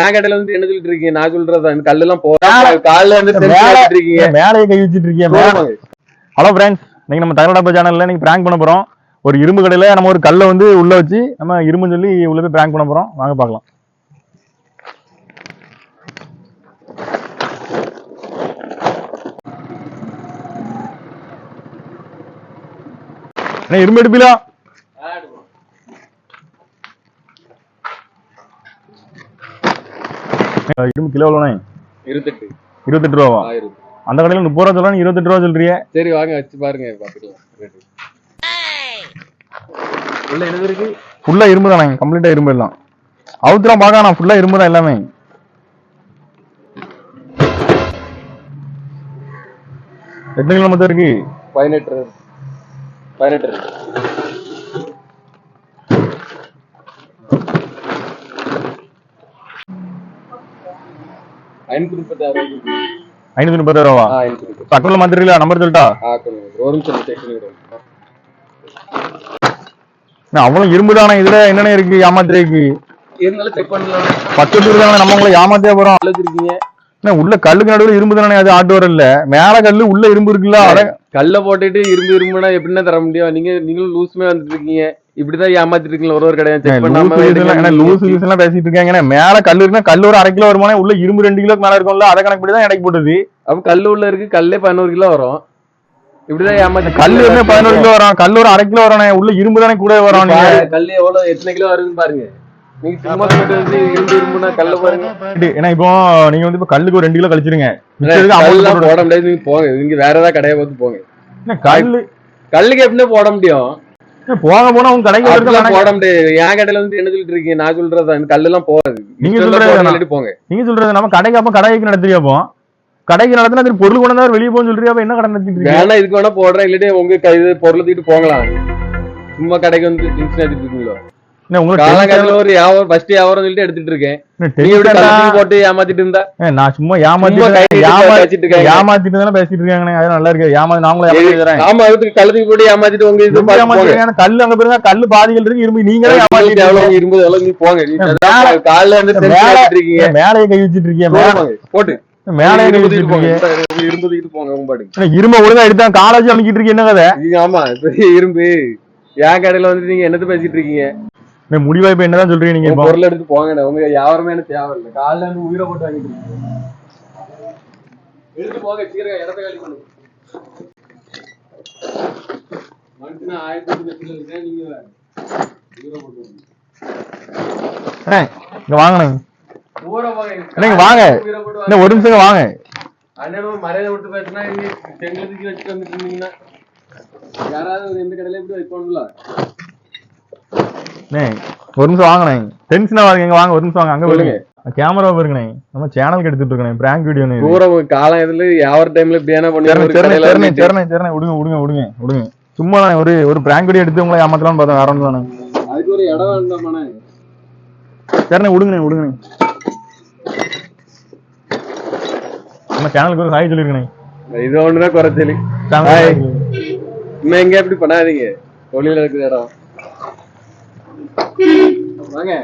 என் கடையில வந்து என்ன சொல்லிட்டு இருக்கீங்க? நான் சொல்றதா? இந்த கல்லு எல்லாம் போறா கால்ல வந்து இருக்கீங்க மேலேயே கை வச்சிட்டு இருக்கீங்க. ஹலோ ஃப்ரெண்ட்ஸ் இன்னைக்கு நம்ம தகவல் சேனல்ல இன்னைக்கு பிராங்க் பண்ண போறோம். ஒரு இரும்பு கடையில நம்ம ஒரு கல்லை வந்து உள்ள வச்சு நம்ம இரும்புன்னு சொல்லி உள்ள போய் பிராங்க் பண்ண போறோம். வாங்க பார்க்கலாம். என்ன இரும்பு எடுப்பீங்களா? இரும்பு கிலோ எவ்வளோண்ணே? இருந்துட்டு இருபத்தெட்டு ரூபாவா? அந்த கடையில முப்பது ரூபா சொல்றாங்க இருபத்தெட்டு ரூபா சொல்றியே சரி வாங்க வச்சு பாருங்க பாத்துக்கலாம் rate. உள்ள என்ன இருக்கு? ஃபுல்லா இரும்பு தானே கம்ப்ளீட்டா இரும்பு எல்லாம். அவுத்துலாம் பார்க்கலாம் ஃபுல்லா இரும்பு தான் எல்லாமே. எத்தனை கிலோ மொத்தம் இருக்கு? பதினெட்டு பதினெட்டு ஐநூத்தி முப்பத்தி ஆறு இருக்கு. ஐநூத்தி முப்பது ரூபா நம்பர் சொல்லிட்டா? ஒரு நிமிஷம் பண்ணிக்கிறேன். என்ன, அவ்வளவு இரும்பு தானே? இதுல என்னென்ன இருக்கு? ஏமாத்திருக்கு இருந்தாலும் செக் பண்ணலாம். பத்து பேர் தானே? நம்ம உங்களை ஏமாத்தியா போறோம். வச்சிருக்கீங்க என்ன, உள்ள கல்லுக்கு நடுவுல இரும்பு தானே? அது ஆட்டு வரல மேல கல்லு உள்ள இரும்பு இருக்குல்ல? கல்ல போட்டுட்டு இரும்பு இரும்புனா எப்படின்னா தர முடியும்? நீங்க நீங்களும் லூஸ்மே வந்துட்டு இருக்கீங்க. இப்படிதான் ஏமாத்திட்டு இருக்கீங்களா ஒரு ஒரு கடையா லூசு லூசு எல்லாம் பேசிட்டு இருக்காங்க மேல கல்லு இருக்குன்னா கல்லு ஒரு அரை கிலோ வருமானே உள்ள இரும்பு ரெண்டு கிலோக்கு மேல இருக்கும்ல அதை கணக்கு தான் எடைக்கு போட்டது. அப்ப கல்லு உள்ள இருக்கு கல்லே பதினோரு கிலோ வரும். இப்படிதான் ஏமாத்தி கல்லு பதினோரு கிலோ வரும். கல்லு ஒரு அரை கிலோ வரானே உள்ள இரும்பு தானே கூட வரும் கல்லு எவ்வளவு எத்தனை கிலோ வருதுன்னு பாருங்க. இப்போ நீங்க வந்து இப்போ கல்லுக்கு ஒரு ரெண்டு கிலோ கழிச்சிருங்க. போட முடியாது நீங்க போங்க. நீங்க வேற ஏதாவது கடையை பார்த்து போங்க. கல்லு கல்லுக்கு எப்படின்னா போட முடியும். போக போனா உங்க கடைக்கு போட முடியாது. என் கடையில வந்து என்ன சொல்லிட்டு இருக்கீங்க? நான் சொல்றதா? கல்லு எல்லாம் போகாது. நீங்க சொல்றது போங்க. நீங்க சொல்றது நம்ம கடைக்கு அப்ப கடைக்கு நடத்துறியா அப்போ? கடைக்கு நடத்தினா அது பொருள் கொண்டு வந்தா வெளியே போன்னு சொல்றியா? என்ன கடை நடத்திட்டு வேணா இதுக்கு வேணா போடுறேன். இல்லாட்டி உங்க கை இது பொருளை தூக்கிட்டு போங்களாம் சும்மா கடைக்கு வந்து டென்ஷன் ஆகிட்டு இருக்கீங்களோ? ஒரு வியாபாரம் ஃபர்ஸ்ட் வியாபாரம் சொல்லிட்டு எடுத்துட்டு இருக்கேன். போட்டு ஏமாத்திட்டு இருந்தா? நான் சும்மா சும்மா ஏமாத்திட்டு இருக்காங்க. ஏமாத்திட்டு தானே பேசிட்டு இருக்காங்க அது நல்லா இருக்கு ஏமா நாங்களும் ஏமாத்தி தரேன் ஆமா அதுக்கு கழுத்துக்கு போட்டு ஏமாத்திட்டு உங்க இது ஏமாத்திருக்காங்க. கல்லு அங்க பாருங்க கல்லு பாதிகள் இருக்கு இரும்பு நீங்களே ஏமாத்திட்டு எவ்வளவு இருக்கீங்க. இரும்பது எவ்வளவு நீ போங்க. மேல- காலைல மேல- ஆகிட்டு இருக்கீங்க ஏன் மேலேயே கை வச்சிட்டு இருக்கீங்க மேல- போங்க, போட்டு. மேலேயே கை இரும்பு வச்சிட்டு தூக்கிட்டு போங்க இருக்கீங்க. உங்க இரும்ப ஒழுங்கா எடுத்தா காலேஜ் அமைக்கிட்டு இருக்கு என்ன கதை? ஆமா இரும்பு. என் கடையில வந்து நீங்க என்னத்த பேசிட்டு இருக்கீங்க? முடிவா இப்ப என்னதான் சொல்றீங்க நீங்க பொருள் எடுத்து போங்க உங்க வியாபாரமே எனக்கு தேவையில்லை காலைல இருந்து உயிரை போட்டு வாங்கிட்டு எடுத்து போங்க சீக்கிரம் இடத்த காலி பண்ணுங்க மனுஷனா ஆயிரத்தி இருக்கேன் நீங்க. உயிரை போட்டு இங்க வாங்கண்ணே. ஊரை போங்க. அண்ணே, இங்க வாங்க. என்ன ஒரு நிமிஷம் வாங்க. அண்ணனும் மரியாதை விட்டு பேசினா இங்க செங்கல் தூக்கி வச்சுட்டு வந்துட்டு இருந்தீங்கன்னா யாராவது எந்த கடையில எப்படி வைப்பானுங்களா அண்ணே, ஒரு நிமிஷம் வாங்கண்ணே டென்ஷனா வாங்க வாங்க ஒரு நிமிஷம் வாங்க. அங்க. வருங்க கேமரா பாருங்கண்ணே நம்ம சேனலுக்கு எடுத்துட்டு இருக்கேன் பிராங்க் வீடியோ தூரம் காலம் இதுல யாவர் டைம்ல இப்படி என்ன பண்ணி ஒரு சரணை கடையில சரணை இருந்துட்டு- சரணை சரணை விடுங்க விடுங்க விடுங்க விடுங்க. சும்மா நான் ஒரு ஒரு பிராங்க் வீடியோ எடுத்து உங்களை ஏமாத்தலாம்னு பார்த்தேன். வேற ஒன்றும் தானே அதுக்கு ஒரு இடம் வேண்டாமாண்ணே. சரணை விடுங்கண்ணே விடுங்கண்ணே. நம்ம சேனலுக்கு ஒரு ஹாய் சொல்லிருக்கேன் இது ஒண்ணுதான் குறைச்சலி Hi. இன்னும் எங்க எப்படி பண்ணாதீங்க. தொழில இருக்குது இடம். வாங்க.